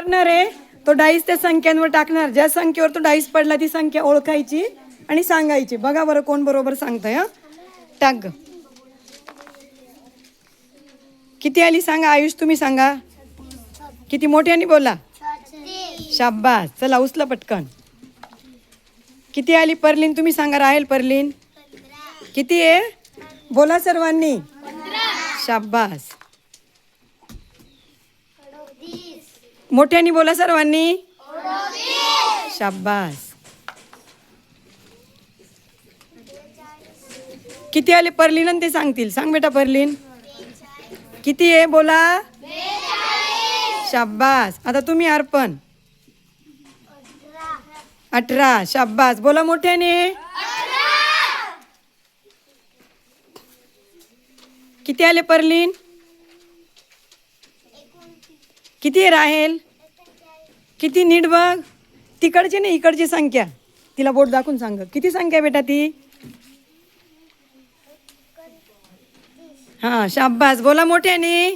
करणार आहे. तो डाईस त्या संख्यांवर टाकणार. ज्या संख्येवर तो डाईस पडला ती संख्या ओळखायची आणि सांगायची. बघा बरं कोण बरोबर सांगतंय हा? टाक ग. किती आली सांगा? आयुष तुम्ही सांगा. किती मोठ्याने बोला शाब्बास चला उचला पटकन. किती आली परलीन? तुम्ही सांगा राहील परलीन. किती आहे? बोला सर्वांनी. शाब्बास मोठ्याने बोला सर्वांनी. शाब्बास किती आले परलीन ते सांगतील. सांग बेटा परलीन. किती आहे? बोला. शाब्बास आता तुम्ही अर्पण. अठरा. शाब्बास बोला मोठ्याने. किती आले परलीन? किती आहे राहेल? किती नीट बघ. तिकडची नाही इकडची संख्या. तिला बोट दाखवून सांग. किती संख्या बेटा ती? हां शाब्बास बोला मोठ्याने.